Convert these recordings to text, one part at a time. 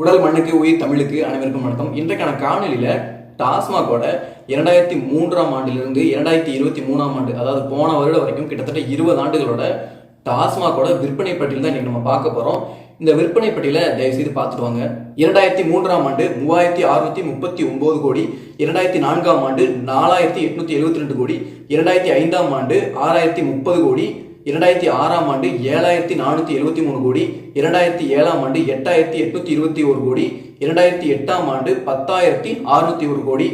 உடல் மண்ணுக்கு உயிர் தமிழுக்கு அனைவருக்கும் வணக்கம். இன்றைக்கான காணொலியில டாஸ்மாகோட இரண்டாயிரத்தி மூன்றாம் ஆண்டிலிருந்து இரண்டாயிரத்தி இருபத்தி மூணாம் ஆண்டு அதாவது போன வருடம் வரைக்கும் கிட்டத்தட்ட இருபது ஆண்டுகளோட டாஸ்மாகோட விற்பனை பட்டியல் தான் இன்னைக்கு நம்ம பார்க்க போறோம். இந்த விற்பனை பட்டியலை தயவு செய்து பார்த்துட்டு வாங்க. இரண்டாயிரத்தி மூன்றாம் ஆண்டு மூவாயிரத்தி அறுநூத்தி முப்பத்தி ஒன்பது கோடி இரண்டாயிரத்தி நான்காம் ஆண்டு நாலாயிரத்தி எட்நூத்தி எழுபத்தி ரெண்டு கோடி இரண்டாயிரத்தி ஐந்தாம் ஆண்டு ஆறாயிரத்தி முப்பது கோடி இரண்டாயிரத்தி ஆறாம் ஆண்டு ஏழாயிரத்தி நானூற்றி எழுபத்தி மூணு கோடி இரண்டாயிரத்தி ஏழாம் ஆண்டு எட்டாயிரத்தி எட்நூத்தி இருபத்தி ஒரு கோடி இரண்டாயிரத்தி எட்டாம் ஆண்டு பத்தாயிரத்தி அறுநூத்தி ஒரு கோடி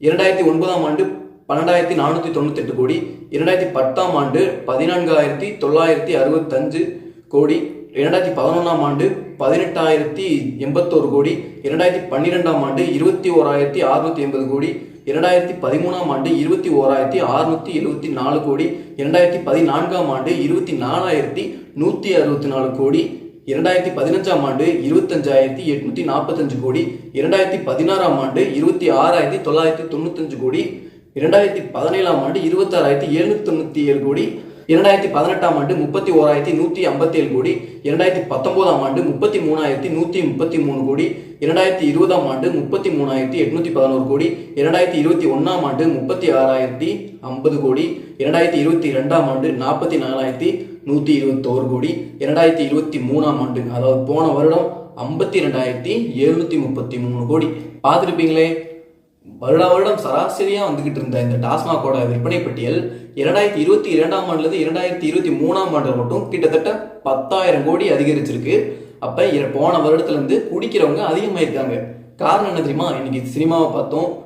இரண்டாயிரத்தி ஒன்பதாம் ஆண்டு பன்னெண்டாயிரத்தி நானூற்றி தொண்ணூத்தெட்டு கோடி இரண்டாயிரத்தி பத்தாம் ஆண்டு பதினான்காயிரத்தி தொள்ளாயிரத்தி அறுபத்தஞ்சு கோடி இரண்டாயிரத்தி பதினொன்றாம் ஆண்டு பதினெட்டாயிரத்தி எண்பத்தோரு கோடி இரண்டாயிரத்தி பன்னிரெண்டாம் ஆண்டு இருபத்தி ஓராயிரத்தி அறுநூத்தி எண்பது கோடி இரண்டாயிரத்தி பதிமூணாம் ஆண்டு இருபத்தி ஓராயிரத்தி அறுநூத்தி எழுபத்தி நாலு கோடி இரண்டாயிரத்தி பதினான்காம் ஆண்டு இருபத்தி நாலாயிரத்தி நூற்றி அறுபத்தி நாலு கோடி இரண்டாயிரத்தி பதினஞ்சாம் ஆண்டு இருபத்தஞ்சாயிரத்தி எட்நூத்தி நாற்பத்தஞ்சு கோடி இரண்டாயிரத்தி பதினாறாம் ஆண்டு இருபத்தி ஆறாயிரத்தி தொள்ளாயிரத்தி தொண்ணூத்தஞ்சு கோடி இரண்டாயிரத்தி பதினேழாம் ஆண்டு இருபத்தாறாயிரத்தி எழுநூத்தி தொண்ணூத்தி ஏழு கோடி இரண்டாயிரத்தி பதினெட்டாம் ஆண்டு முப்பத்தி ஓராயிரத்தி நூற்றி ஐம்பத்தி ஏழு கோடி இரண்டாயிரத்தி பத்தொன்பதாம் ஆண்டு முப்பத்தி மூணாயிரத்தி நூற்றி முப்பத்தி மூணு கோடி இரண்டாயிரத்தி இருபதாம் ஆண்டு முப்பத்தி மூணாயிரத்தி எட்நூத்தி பதினோரு கோடி இரண்டாயிரத்தி இருபத்தி ஒன்றாம் ஆண்டு முப்பத்தி ஆறாயிரத்தி ஐம்பது கோடி இரண்டாயிரத்தி இருபத்தி ரெண்டாம் ஆண்டு நாற்பத்தி நாலாயிரத்தி நூற்றி இருபத்தோரு கோடி இரண்டாயிரத்தி இருபத்தி மூணாம் ஆண்டு அதாவது போன வருடம் ஐம்பத்தி ரெண்டாயிரத்தி எழுநூற்றி முப்பத்தி மூணு கோடி. பார்த்துருப்பீங்களே வருட வருடம் சராசரியாக வந்துகிட்டு இருந்த இந்த டாஸ்மாகோட விற்பனை பட்டியல் இரண்டாயிரத்தி இருபத்தி இரண்டாம் ஆண்டுலேருந்து இரண்டாயிரத்தி இருபத்தி மூணாம் ஆண்டு மட்டும் கிட்டத்தட்ட பத்தாயிரம் கோடி அதிகரிச்சிருக்கு. அப்போ போன வருடத்துலேருந்து குடிக்கிறவங்க அதிகமாயிருக்காங்க. காரணம் என்ன தெரியுமா? இன்னைக்கு சினிமாவை பார்த்தோம்.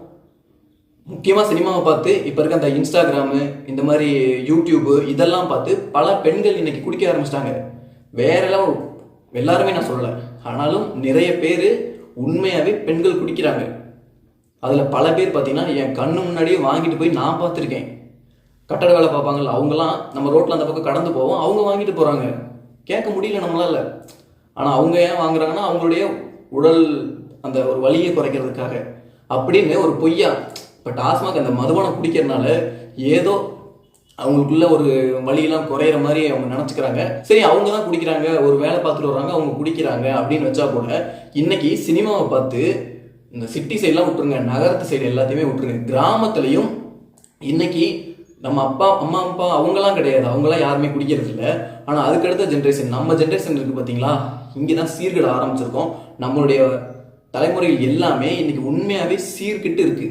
முக்கியமாக சினிமாவை பார்த்து இப்போ இருக்க அந்த இன்ஸ்டாகிராமு இந்த மாதிரி யூடியூப்பு இதெல்லாம் பார்த்து பல பெண்கள் இன்னைக்கு குடிக்க ஆரம்பிச்சிட்டாங்க. வேறெல்லாம் எல்லாருமே நான் சொல்லலை. ஆனாலும் நிறைய பேர் உண்மையாகவே பெண்கள் குடிக்கிறாங்க. அதில் பல பேர் பார்த்தீங்கன்னா என் கண்ணு முன்னாடியே வாங்கிட்டு போய் நான் பார்த்துருக்கேன். கட்டட வேலை பார்ப்பாங்கல்ல அவங்கலாம் நம்ம ரோட்டில் அந்த பக்கம் கடந்து போவோம் அவங்க வாங்கிட்டு போகிறாங்க கேட்க முடியல நம்மளால. ஆனால் அவங்க ஏன் வாங்குறாங்கன்னா அவங்களுடைய உடல் அந்த ஒரு வழியை குறைக்கிறதுக்காக. அப்படின்னு ஒரு பொய்யா. இப்போ டாஸ்மாக் அந்த மதுபானம் குடிக்கிறதுனால ஏதோ அவங்களுக்குள்ள ஒரு வழியெல்லாம் குறையிற மாதிரி அவங்க நினச்சிக்கிறாங்க. சரி அவங்க தான் குடிக்கிறாங்க ஒரு வேலை பார்த்துட்டு வர்றாங்க அவங்க குடிக்கிறாங்க அப்படின்னு வச்சா கூட இன்னைக்கு சினிமாவை பார்த்து இந்த சிட்டி சைட்லாம் விட்டுருங்க நகரத்து சைடு எல்லாத்தையுமே விட்டுருங்க. கிராமத்துலையும் இன்னைக்கு நம்ம அப்பா அம்மா அப்பா அவங்கலாம் கிடையாது. அவங்களாம் யாருமே குடிக்கிறது இல்லை ஆனால் அதுக்கடுத்த ஜென்ரேஷன் நம்ம ஜென்ரேஷன் இருக்குது பார்த்தீங்களா இங்கே தான் சீர்கிட ஆரம்பிச்சிருக்கோம். நம்மளுடைய தலைமுறைகள் எல்லாமே இன்னைக்கு உண்மையாகவே சீர்கிட்டு இருக்கு.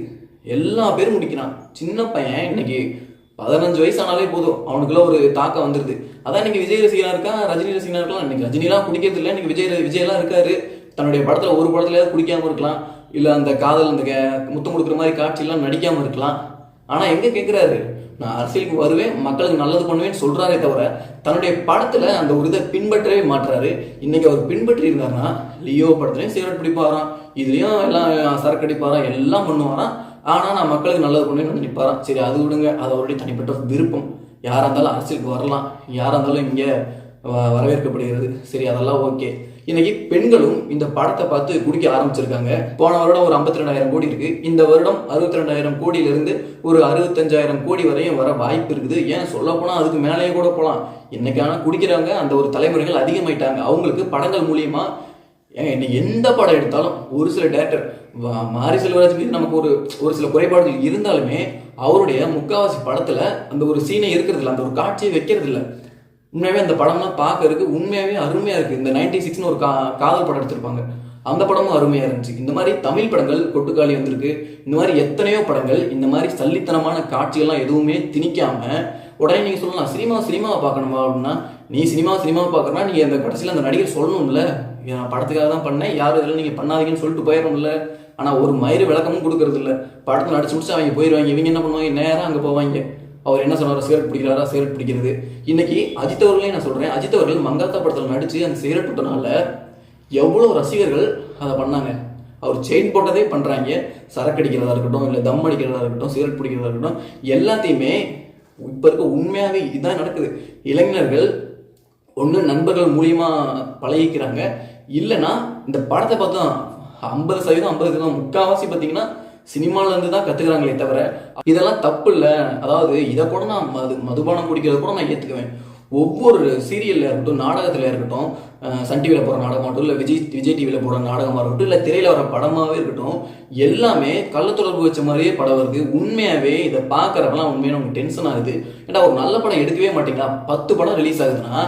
எல்லா பேரும் குடிக்கிறான். சின்ன பையன் இன்னைக்கு பதினஞ்சு வயசு ஆனாலே போதும். அவனுக்குள்ள ஒரு தாக்கம் வந்துருது. அதான் இன்னைக்கு விஜய் ரசிகனா இருக்கா ரஜினி ரசிகனா இருக்கலாம். இன்னைக்கு ரஜினிலாம் குடிக்கிறது இல்லை இன்னைக்கு விஜய் விஜயெல்லாம் இருக்காரு. தன்னுடைய படத்துல ஒரு படத்துலயாவது குடிக்காம இருக்கலாம். இல்ல அந்த காதல் அந்த முத்தம் கொடுக்குற மாதிரி காட்சியெல்லாம் நடிக்காம இருக்கலாம். ஆனா எங்க கேட்கிறாரு நான் அரசியலுக்கு வருவேன் மக்களுக்கு நல்லது பண்ணுவேன்னு சொல்றாரே தவிர தன்னுடைய படத்துல அந்த ஒரு இதை பின்பற்றவே மாட்டுறாரு இன்னைக்கு அவர் பின்பற்றி இருந்தாருன்னா லியோ படத்துலயும் சிகரெட் பிடிப்பாராம் இதுலயும் எல்லாம் சரக்கு அடிப்பாராம் எல்லாம் பண்ணுவாராம். ஆனா நான் மக்களுக்கு நல்லது பண்ணுவேன்னு நினைப்பாராம் சரி அது விடுங்க அது அவருடைய தனிப்பட்ட விருப்பம். யாரா இருந்தாலும் அரசியலுக்கு வரலாம். யாரா இருந்தாலும் இங்க வ- வரவேற்கப்படுகிறது. சரி அதெல்லாம் ஓகே. இன்னைக்கு பெண்களும் இந்த படத்தை பார்த்து குடிக்க ஆரம்பிச்சிருக்காங்க. போன வருடம் ஒரு ஐம்பத்தி ரெண்டாயிரம் கோடி இருக்கு. இந்த வருடம் அறுபத்தி ரெண்டாயிரம் கோடியிலிருந்து ஒரு அறுபத்தஞ்சாயிரம் கோடி வரையும் வர வாய்ப்பு இருக்குது. ஏன் சொல்ல போனா அதுக்கு மேலேயே கூட போகலாம் இன்னைக்கான குடிக்கிறவங்க அந்த ஒரு தலைமுறைகள் அதிகமாயிட்டாங்க. அவங்களுக்கு படங்கள் மூலியமா ஏங்க இன்னைக்கு எந்த படம் எடுத்தாலும் ஒரு சில டேரக்டர் மாரி செல்வராஜ் மீது நமக்கு ஒரு ஒரு சில குறைபாடுகள் இருந்தாலுமே அவருடைய முக்காவாசி படத்துல அந்த ஒரு சீனை இருக்கிறது இல்லை அந்த ஒரு காட்சியை வைக்கிறது இல்லை உண்மையாகவே அந்த படம்லாம் பார்க்கறதுக்கு உண்மையாகவே அருமையாக இருக்குது இந்த நைன்டி சிக்ஸ்னு ஒரு கா காதல் படம் எடுத்திருப்பாங்க. அந்த படமும் அருமையாக இருந்துச்சு. இந்த மாதிரி தமிழ் படங்கள் கொட்டுக்காளி வந்திருக்கு. இந்த மாதிரி எத்தனையோ படங்கள் இந்த மாதிரி சல்லித்தனமான காட்சிகள்லாம் எதுவுமே திணிக்காம உடனே நீங்கள் சொல்லலாம் சினிமா சினிமாவை பார்க்கணுமா? அப்படின்னா நீ சினிமா சினிமாவை பார்க்கறனா? நீங்கள் அந்த கடைசியில் அந்த நடிகர் சொல்லணும்ல. நான் படத்துக்காக தான் பண்ணேன். யாரும் இதெல்லாம் நீங்கள் பண்ணாதீங்கன்னு சொல்லிட்டு போயிடும்ல ஆனால் ஒரு மயிறு விளக்கமும் கொடுக்கறதில்ல. படத்தில் படத்தை நடிச்சு முடிச்சு அவங்க போயிடுவாங்க இவங்க என்ன பண்ணுவாங்க? நேராக அங்கே போவாங்க. அவர் என்ன சொன்னாரோ சிகரெட் பிடிக்கிறாரா சிகரெட் பிடிக்கிறது. இன்னைக்கு அஜித் அவர்களையும் நான் சொல்றேன். அஜித் அவர்கள் மங்காத்தா படத்தில் நடிச்சு அந்த சிகரெட் விட்டனால எவ்வளோ ரசிகர்கள் அதை பண்ணாங்க. அவர் செயின் போட்டதே பண்றாங்க. சரக்கு அடிக்கிறதா இருக்கட்டும் இல்லை தம் அடிக்கிறதா இருக்கட்டும் சிகரெட் பிடிக்கிறதா இருக்கட்டும் எல்லாத்தையுமே இப்போ இருக்க உண்மையாகவே இதுதான் நடக்குது. இளைஞர்கள் ஒன்று நண்பர்கள் மூலியமா பழகிக்கிறாங்க. இல்லைன்னா இந்த படத்தை பார்த்தா ஐம்பது சதவீதம் ஐம்பது சதவீதம் முக்கால்வாசி பார்த்தீங்கன்னா சினிமாலேருந்து தான் கற்றுக்குறாங்களே தவிர இதெல்லாம் தப்பு இல்லை அதாவது இதை கூட நான் மது மதுபானம் குடிக்கிறத கூட நான் ஏற்றுக்குவேன் ஒவ்வொரு சீரியல்ல இருக்கட்டும் நாடகத்தில் இருக்கட்டும் சன் டிவியில் போகிற நாடகமாகட்டும் இல்லை விஜய் விஜய் டிவியில் போகிற நாடகமாக இருக்கட்டும் இல்லை திரையில் வர படமாகவே இருக்கட்டும் எல்லாமே கள்ளத்தொடர்பு வச்ச மாதிரியே படம் வருது. உண்மையாகவே இதை பார்க்குறப்பெல்லாம் உண்மையாக நமக்கு டென்ஷன் ஆகுது. ஏன்னா ஒரு நல்ல படம் எடுக்கவே மாட்டீங்களா? பத்து படம் ரிலீஸ் ஆகுதுன்னா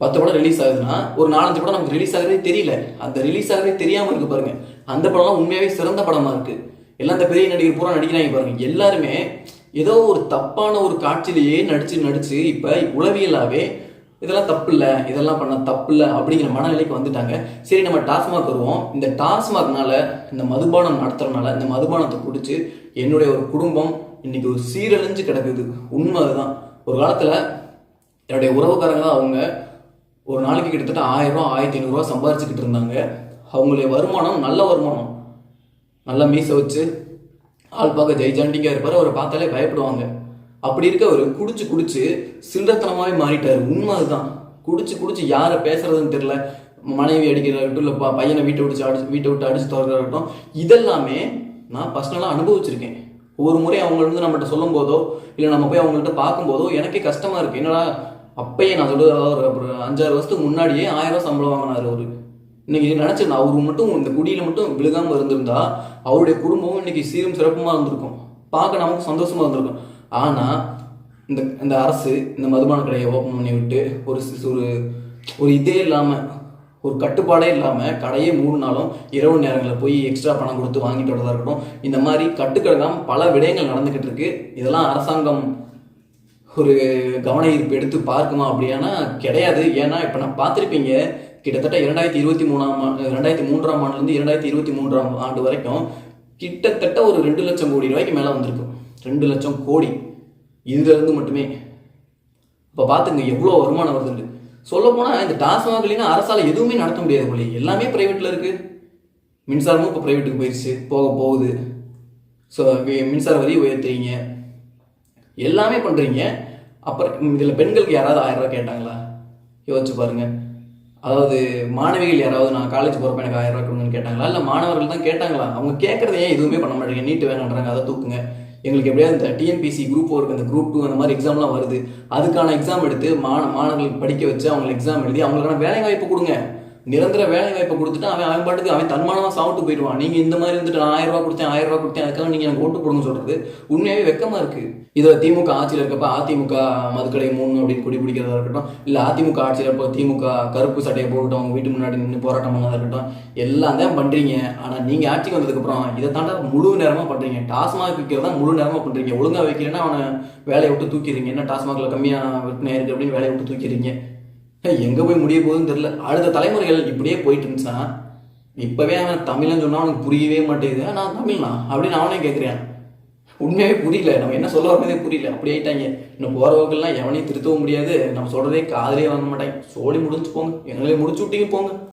பத்து படம் ரிலீஸ் ஆகுதுன்னா ஒரு நாலஞ்சு படம் நமக்கு ரிலீஸ் ஆகிறதே தெரியல. அந்த ரிலீஸ் ஆகிறதே தெரியாமல் இருக்கு பாருங்க. அந்த படம்லாம் உண்மையாகவே சிறந்த படமாக இருக்குது எல்லாம் அந்த பெரிய நடிகர் பூரா நடிக்கிறாங்க பாருங்க. எல்லாருமே ஏதோ ஒரு தப்பான ஒரு காட்சியிலேயே நடிச்சு நடிச்சு இப்ப உளவியலாவே இதெல்லாம் தப்பு இல்லை இதெல்லாம் பண்ண தப்பு இல்லை அப்படிங்கிற மனநிலைக்கு வந்துட்டாங்க. சரி நம்ம டாஸ்மாக் வருவோம். இந்த டாஸ்மாக்னால இந்த மதுபானம் நடத்துறதுனால இந்த மதுபானத்தை குடிச்சு என்னுடைய ஒரு குடும்பம் இன்னைக்கு ஒரு சீரழிஞ்சு கிடக்குது. உண்மை அதுதான். ஒரு காலத்துல என்னுடைய உறவுக்காரங்க தான் அவங்க ஒரு நாளைக்கு கிட்டத்தட்ட ஆயிரம் ரூபா ஆயிரத்தி ஐநூறுரூவா சம்பாரிச்சுக்கிட்டு இருந்தாங்க. அவங்களுடைய வருமானம் நல்ல வருமானம். நல்லா மீசை வச்சு ஆள் பார்க்க ஜெய்ஜாண்டிங்காக இருப்பார். அவரை பார்த்தாலே பயப்படுவாங்க. அப்படி இருக்க அவர் குடிச்சு குடிச்சு சில்லறத்தனமாகவே மாறிட்டார். உண்மை அதுதான். குடிச்சு குடிச்சு யாரை பேசுறதுன்னு தெரில மனைவி அடிக்கிறதாகட்டும் இல்லை ப- பையனை வீட்டை விட்டு அடிச்சு வீட்டை விட்டு அடிச்சு திறக்கிறதாகட்டும் இதெல்லாமே நான் பர்சனலாக அனுபவிச்சிருக்கேன். ஒவ்வொரு முறை அவங்க வந்து நம்மகிட்ட சொல்லும் போதோ இல்லை நம்ம போய் அவங்கள்ட்ட பார்க்கும்போதோ எனக்கே கஷ்டமாக இருக்குது என்னடா அப்பயே நான் சொல்லுறது ஒரு- அஞ்சாறு வருஷத்துக்கு முன்னாடியே ஆயிரம் சம்பளம் வாங்கினார் அவரு. இன்னைக்கு நினைச்சேன் அவர் மட்டும் இந்த குடியில மட்டும் விழுகாம இருந்திருந்தா அவருடைய குடும்பமும் இன்னைக்கு சீரும் சிறப்புமா இருந்திருக்கும். பார்க்க நமக்கு சந்தோஷமா இருந்திருக்கும். ஆனா இந்த இந்த அரசு இந்த மதுபான கடையை ஓப்பன் பண்ணி விட்டு ஒரு ஒரு ஒரு இதே இல்லாம ஒரு கட்டுப்பாடே இல்லாமல் கடையே மூடினாலும் இரவு நேரங்களில் போய் எக்ஸ்ட்ரா பணம் கொடுத்து வாங்கிட்டு வரதா இருக்கட்டும் இந்த மாதிரி கட்டுக்கடலாம் பல விடயங்கள் நடந்துகிட்டு இருக்கு. இதெல்லாம் அரசாங்கம் ஒரு கவன ஈர்ப்பு எடுத்து பார்க்குமா அப்படியானா கிடையாது. ஏன்னா இப்போ நான் பார்த்துருப்பீங்க கிட்டத்தட்ட இரண்டாயிரத்தி இருபத்தி மூணாம் ஆண்டு ரெண்டாயிரத்தி மூன்றாம் ஆண்டுலேருந்து இரண்டாயிரத்தி இருபத்தி மூன்றாம் ஆண்டு வரைக்கும் கிட்டத்தட்ட ஒரு ரெண்டு லட்சம் கோடி ரூபாய்க்கு மேலே வந்திருக்கும் ரெண்டு லட்சம் கோடி. இதுலேருந்து மட்டுமே. இப்போ பார்த்துங்க எவ்வளோ வருமானம் வருது சொல்லப்போனால் இந்த டாஸ்மாக் இல்லைன்னா அரசால் எதுவுமே நடத்த முடியாது போல எல்லாமே ப்ரைவேட்டில் இருக்குது மின்சாரமும் இப்போ ப்ரைவேட்டுக்கு போயிடுச்சு போக போகுது. ஸோ மின்சார வரி உயர்த்துறீங்க. எல்லாமே பண்ணுறீங்க அப்புறம் இதில் பெண்களுக்கு யாராவது ஆயிரம் ரூபா கேட்டாங்களா? யோசிச்சு பாருங்கள் அதாவது மாணவிகள் யாராவது நான் காலேஜ் போகிறப்ப எனக்கு ஆயிரம் ரூபாய் கொடுங்கன்னு கேட்டாங்களா? இல்லை மாணவர்கள் தான் கேட்டாங்களா? அவங்க கேட்குறது ஏன் எதுவுமே பண்ண மாட்டேங்க? நீட்டு வேணான்றாங்க அதை தூக்குங்க. எங்களுக்கு எப்படியாவது இந்த டிஎன்பிசி குரூப் ஒர்க் அந்த குரூப் டூ அந்த மாதிரி எக்ஸாம்லாம் வருது. அதுக்கான எக்ஸாம் எடுத்து மாண மாணவர்களுக்கு படிக்க வச்சு அவங்களுக்கு எக்ஸாம் எழுதி அவங்களுக்கான வேலை வாய்ப்பு கொடுங்க. நிரந்தர வேலை வாய்ப்பை கொடுத்துட்டு அவன் அவன் பாட்டுக்கு அவன் தன்மானமாக சாப்பிட்டு போயிடுவான். நீங்கள் இந்த மாதிரி இருந்துட்டு நான் ஆயிரம் ரூபா கொடுத்தேன் ஆயிரம் ரூபாய் கொடுத்தேன் அதுக்காக நீங்கள் எனக்கு ஓட்டு போடுங்க சொல்றது உண்மையாகவே வெக்கமாக இருக்கு. இதில் திமுக ஆட்சியில் இருக்கப்ப அதிமுக மதுக்கடை மூணு அப்படின்னு குடி பிடிக்கிறதா இருக்கட்டும் இல்லை அதிமுக ஆட்சியில் இருப்ப திமுக கருப்பு சட்டையை போட்டுட்டு அவங்க வீட்டு முன்னாடி நின்று போராட்டம் பண்ணதாக இருக்கட்டும் எல்லாம் தான் பண்ணுறீங்க ஆனால் நீங்கள் ஆட்சிக்கு வந்ததுக்கப்புறம் இதை தாண்டா முழு நேரமாக பண்ணுறீங்க டாஸ்மாக் விற்கிறதா முழு நேரமாக பண்ணுறீங்க ஒழுங்காக வைக்கலன்னா அவனை வேலையை விட்டு தூக்கிடுறீங்க. என்ன டாஸ்மாகில் கம்மியாக விற்பனை இருக்குது அப்படின்னு வேலையை விட்டு தூக்கிடுறீங்க. எங்கே போய் முடிய போகுதுன்னு தெரில அடுத்த தலைமுறைகள் இப்படியே போயிட்டு இருந்துச்சுன்னா இப்போவே அவன் தமிழ்னு சொன்னால் அவனுக்கு புரியவே மாட்டேங்குது. நான் தமிழ்னா? அப்படின்னு அவனே கேட்குறேன் உண்மையாகவே புரியல. நம்ம என்ன சொல்ல வரதே புரியல. அப்படி ஆயிட்டாங்க. இன்னும் போறவங்கெல்லாம் எவனையும் திருத்தவும் முடியாது. நம்ம சொல்கிறதே காதலே வாங்க மாட்டாங்க. சோழி முடிஞ்சு போங்க. எங்களையும் முடிச்சு விட்டீங்க போங்க.